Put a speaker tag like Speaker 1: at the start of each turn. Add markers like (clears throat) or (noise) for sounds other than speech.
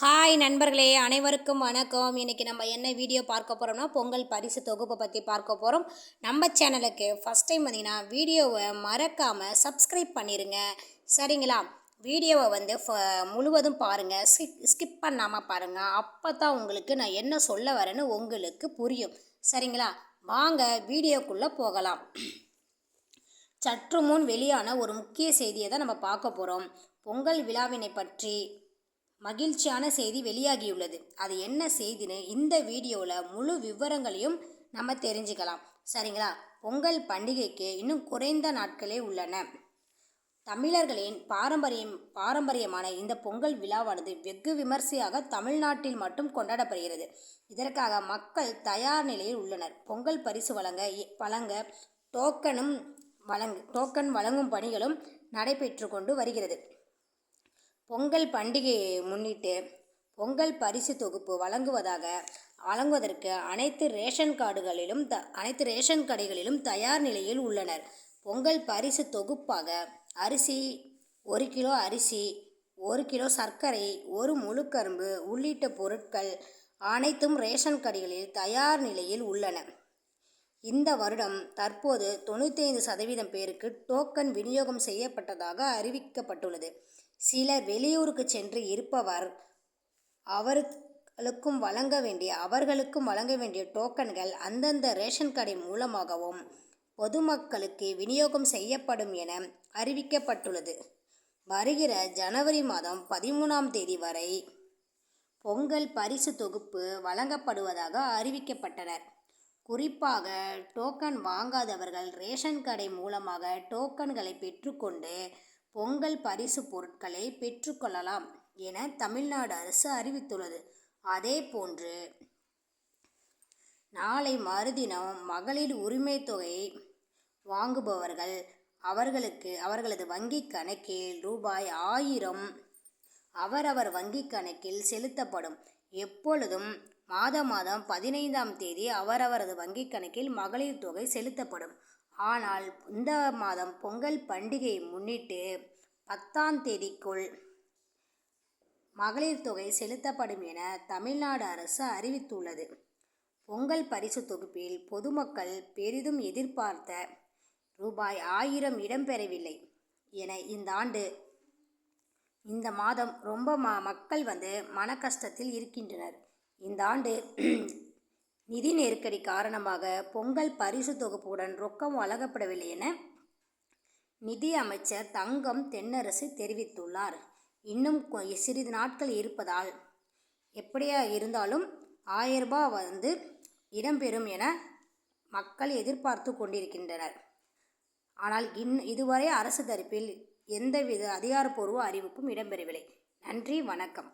Speaker 1: Hi நண்பர்களே. அனைவருக்கும் வணக்கம். இன்றைக்கி நம்ம என்ன வீடியோ பார்க்க போகிறோம்னா பொங்கல் பரிசு தொகுப்பை பற்றி பார்க்க போகிறோம் நம்ம சேனலுக்கு ஃபஸ்ட் டைம் வந்தீங்கன்னா வீடியோவை மறக்காமல் சப்ஸ்கிரைப் பண்ணிடுங்க சரிங்களா? வீடியோவை வந்து முழுவதும் பாருங்கள் ஸ்கிப் ஸ்கிப் பண்ணாமல் பாருங்கள் அப்போ தான் உங்களுக்கு நான் என்ன சொல்ல வரேன்னு உங்களுக்கு புரியும். சரிங்களா? வாங்க வீடியோக்குள்ளே போகலாம். சற்று முன் வெளியான ஒரு முக்கிய செய்தியை தான் நம்ம பார்க்க போகிறோம் பொங்கல் விழாவினை பற்றி மகிழ்ச்சியான செய்தி வெளியாகியுள்ளது. அது என்ன செய்தின்னு இந்த வீடியோவில் முழு விவரங்களையும் நம்ம தெரிஞ்சுக்கலாம். சரிங்களா? பொங்கல் பண்டிகைக்கு இன்னும் குறைந்த நாட்களே உள்ளன. தமிழர்களின் பாரம்பரியம் பாரம்பரியமான இந்த பொங்கல் விழாவானது வெகு விமர்சையாக தமிழ்நாட்டில் மட்டும் கொண்டாடப்படுகிறது. இதற்காக மக்கள் தயார் நிலையில் உள்ளனர். பொங்கல் பரிசு வழங்க வழங்க டோக்கனும் வழங்கு டோக்கன் வழங்கும் பணிகளும் நடைபெற்று கொண்டு வருகிறது. பொங்கல் பண்டிகையை முன்னிட்டு பொங்கல் பரிசு தொகுப்பு வழங்குவதாக வழங்குவதற்கு அனைத்து ரேஷன் கார்டுகளிலும் த அனைத்து ரேஷன் கடைகளிலும் தயார் நிலையில் உள்ளனர். பொங்கல் பரிசு தொகுப்பாக அரிசி ஒரு கிலோ அரிசி ஒரு கிலோ சர்க்கரை ஒரு முழுக்கரும்பு உள்ளிட்ட பொருட்கள் அனைத்தும் ரேஷன் கடைகளில் தயார் நிலையில் உள்ளன. இந்த வருடம் தற்போது தொண்ணூத்தைந்து சதவீதம் பேருக்கு டோக்கன் விநியோகம் செய்யப்பட்டதாக அறிவிக்கப்பட்டுள்ளது. சிலர் வெளியூருக்கு சென்று இருப்பவர் அவர்களுக்கும் வழங்க வேண்டிய அவர்களுக்கும் வழங்க வேண்டிய டோக்கன்கள் அந்தந்த ரேஷன் கடை மூலமாகவும் பொதுமக்களுக்கு விநியோகம் செய்யப்படும் என அறிவிக்கப்பட்டுள்ளது. வருகிற ஜனவரி மாதம் பதிமூணாம் தேதி வரை பொங்கல் பரிசு தொகுப்பு வழங்கப்படுவதாக அறிவிக்கப்பட்டனர். குறிப்பாக டோக்கன் வாங்காதவர்கள் ரேஷன் கடை மூலமாக டோக்கன்களை பெற்றுக்கொண்டு பொங்கல் பரிசு பொருட்களை பெற்றுக்கொள்ளலாம் என தமிழ்நாடு அரசு அறிவித்துள்ளது. அதே போன்று நாளை மறுதினம் மகளிர் உரிமை தொகை வாங்குபவர்கள் அவர்களுக்கு அவர்களது வங்கி கணக்கில் ரூபாய் ஆயிரம் அவரவர் வங்கி கணக்கில் செலுத்தப்படும். எப்பொழுதும் மாத மாதம் பதினைந்தாம் தேதி அவரவரது வங்கிக் கணக்கில் மகளிர் தொகை செலுத்தப்படும். ஆனால் இந்த மாதம் பொங்கல் பண்டிகையை முன்னிட்டு பத்தாம் தேதிக்குள் மகளிர் தொகை செலுத்தப்படும் என தமிழ்நாடு அரசு அறிவித்துள்ளது. பொங்கல் பரிசு தொகுப்பில் பொதுமக்கள் பெரிதும் எதிர்பார்த்த ரூபாய் ஆயிரம் இடம்பெறவில்லை என இந்த ஆண்டு இந்த மாதம் ரொம்ப ம மக்கள் வந்து மன கஷ்டத்தில் இருக்கின்றனர். இந்த ஆண்டு (clears throat) நிதி நெருக்கடி காரணமாக பொங்கல் பரிசு தொகுப்புடன் ரொக்கம் வழங்கப்படவில்லை என நிதி அமைச்சர் தங்கம் தென்னரசு தெரிவித்துள்ளார். இன்னும் சிறிது நாட்கள் இருப்பதால் எப்படியா இருந்தாலும் ஆயிரரூபா வந்து இடம்பெறும் என மக்கள் எதிர்பார்த்து கொண்டிருக்கின்றனர். ஆனால் இன் இதுவரை அரசு தரப்பில் எந்தவித அதிகாரப்பூர்வ அறிவிப்பும் இடம்பெறவில்லை. நன்றி வணக்கம்.